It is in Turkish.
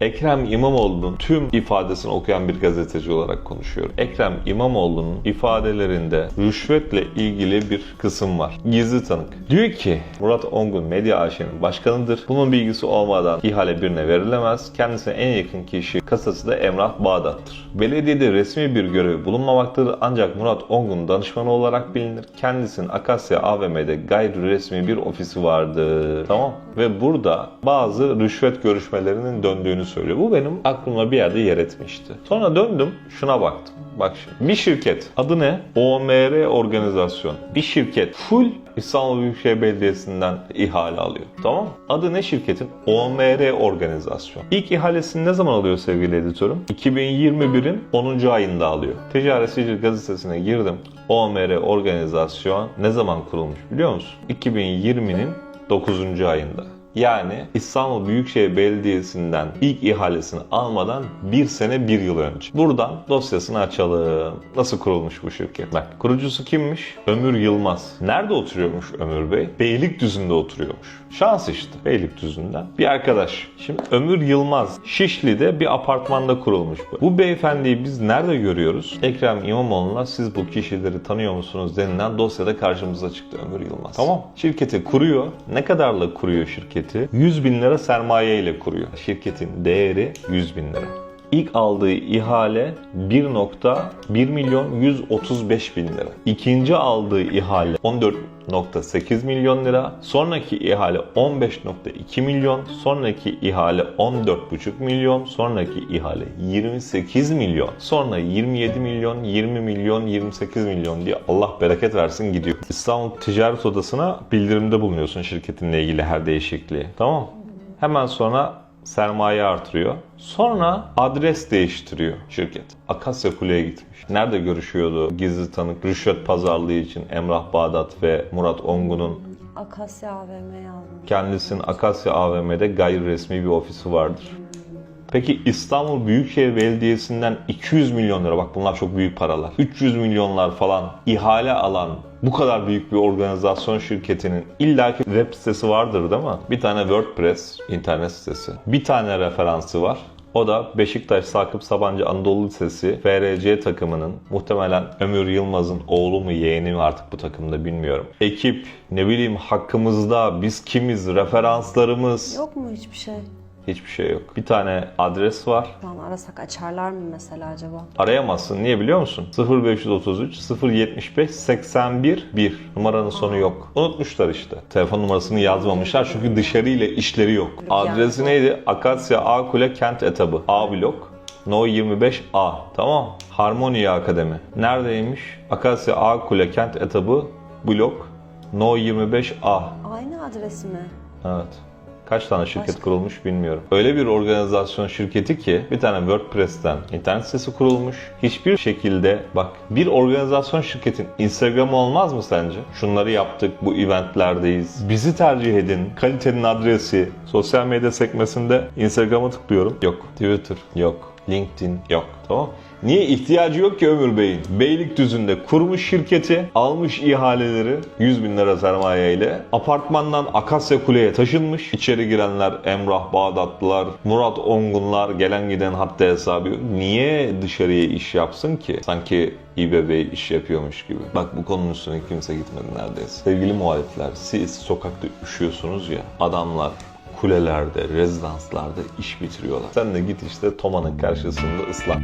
Ekrem İmamoğlu'nun tüm ifadesini okuyan bir gazeteci olarak konuşuyorum. Ekrem İmamoğlu'nun ifadelerinde rüşvetle ilgili bir kısım var. Gizli tanık. Diyor ki Murat Ongun Medya AŞ'nin başkanıdır. Bunun bilgisi olmadan ihale birine verilemez. Kendisine en yakın kişi kasası da Emrah Bağdat'tır. Belediyede resmi bir görevi bulunmamaktadır ancak Murat Ongun danışmanı olarak bilinir. Kendisinin Akasya AVM'de gayri resmi bir ofisi vardır. Tamam. Ve burada bazı rüşvet görüşmelerinin döndüğünü söylüyor. Bu benim aklımda bir yerde yer etmişti. Sonra döndüm şuna baktım. Bak şimdi. Bir şirket. Adı ne? OMR Organizasyon. Bir şirket. Full İstanbul Büyükşehir Belediyesi'nden ihale alıyor. Tamam? Adı ne şirketin? OMR Organizasyon. İlk ihalesini ne zaman alıyor sevgili editörüm? 2021'in 10. ayında alıyor. Ticaret Sicil gazetesine girdim. OMR Organizasyon ne zaman kurulmuş biliyor musun? 2020'nin 9. ayında. Yani İstanbul Büyükşehir Belediyesi'nden ilk ihalesini almadan bir sene bir yıl önce. Buradan dosyasını açalım. Nasıl kurulmuş bu şirket? Bak kurucusu kimmiş? Ömür Yılmaz. Nerede oturuyormuş Ömür Bey? Beylikdüzü'nde oturuyormuş. Şans işte Beylikdüzü'nden. Bir arkadaş. Şimdi Ömür Yılmaz Şişli'de bir apartmanda kurulmuş bu. Bu beyefendiyi biz nerede görüyoruz? Ekrem İmamoğlu'na siz bu kişileri tanıyor musunuz denilen dosyada karşımıza çıktı Ömür Yılmaz. Tamam. Şirketi kuruyor. Ne kadarla kuruyor şirketi? 100 bin lira sermaye ile kuruyor. Şirketin değeri 100 bin lira. İlk aldığı ihale 1.1 milyon 135 bin lira. İkinci aldığı ihale 14.8 milyon lira. Sonraki ihale 15.2 milyon. Sonraki ihale 14.5 milyon. Sonraki ihale 28 milyon. Sonra 27 milyon, 20 milyon, 28 milyon diye Allah bereket versin gidiyor. İstanbul Ticaret Odası'na bildirimde bulunuyorsun şirketinle ilgili her değişikliği. Tamam Hemen sonra sermaye artırıyor. Sonra adres değiştiriyor şirket. Akasya Kule'ye gitmiş. Nerede görüşüyordu gizli tanık rüşvet pazarlığı için Emrah Bağdat ve Murat Ongun'un Akasya AVM yazmış. kendisinin Akasya AVM'de gayri resmi bir ofisi vardır. Peki İstanbul Büyükşehir Belediyesi'nden 200 milyon lira bak bunlar çok büyük paralar. 300 milyonlar falan ihale alan bu kadar büyük bir organizasyon şirketinin illaki web sitesi vardır değil mi? Bir tane WordPress internet sitesi. Bir tane referansı var. O da Beşiktaş Sakıp Sabancı Anadolu Lisesi FRC takımının muhtemelen Ömür Yılmaz'ın oğlu mu yeğeni mi artık bu takımda bilmiyorum. Ekip ne bileyim hakkımızda biz kimiz referanslarımız Yok mu hiçbir şey? Hiçbir şey yok. Bir tane adres var. Şu an arasak açarlar mı mesela acaba? Arayamazsın. Niye biliyor musun? 0533 075 81 1. Numaranın sonu yok. Unutmuşlar işte. Telefon numarasını yazmamışlar çünkü dışarıyla işleri yok. Adresi neydi? Akasya A Kule Kent Etabı. A blok. No 25A. Tamam. Harmonia Akademi. Neredeymiş? Akasya A Kule Kent Etabı blok. No 25A. Aynı adresi mi? Evet. Kaç tane şirket Başka? kurulmuş bilmiyorum. Öyle bir organizasyon şirketi ki bir tane WordPress'ten internet sitesi kurulmuş. Hiçbir şekilde bak bir organizasyon şirketin Instagram'ı olmaz mı sence? Şunları yaptık, bu eventlerdeyiz. Bizi tercih edin. Kalitenin adresi. Sosyal medya sekmesinde Instagram'a tıklıyorum. Yok. Twitter. Yok. LinkedIn. Yok. Tamam Niye ihtiyacı yok ki Ömür Bey'in? Beylikdüzü'nde kurmuş şirketi, almış ihaleleri 100 bin lira sermaye ile apartmandan Akasya Kule'ye taşınmış. İçeri girenler Emrah Bağdatlılar, Murat Ongunlar, gelen giden hatta hesabı yok. Niye dışarıya iş yapsın ki? Sanki İBB iş yapıyormuş gibi. Bak bu konunun üstüne kimse gitmedi neredeyse. Sevgili muhalifler, siz sokakta üşüyorsunuz ya, adamlar kulelerde, rezidanslarda iş bitiriyorlar. Sen de git işte Toma'nın karşısında ıslan.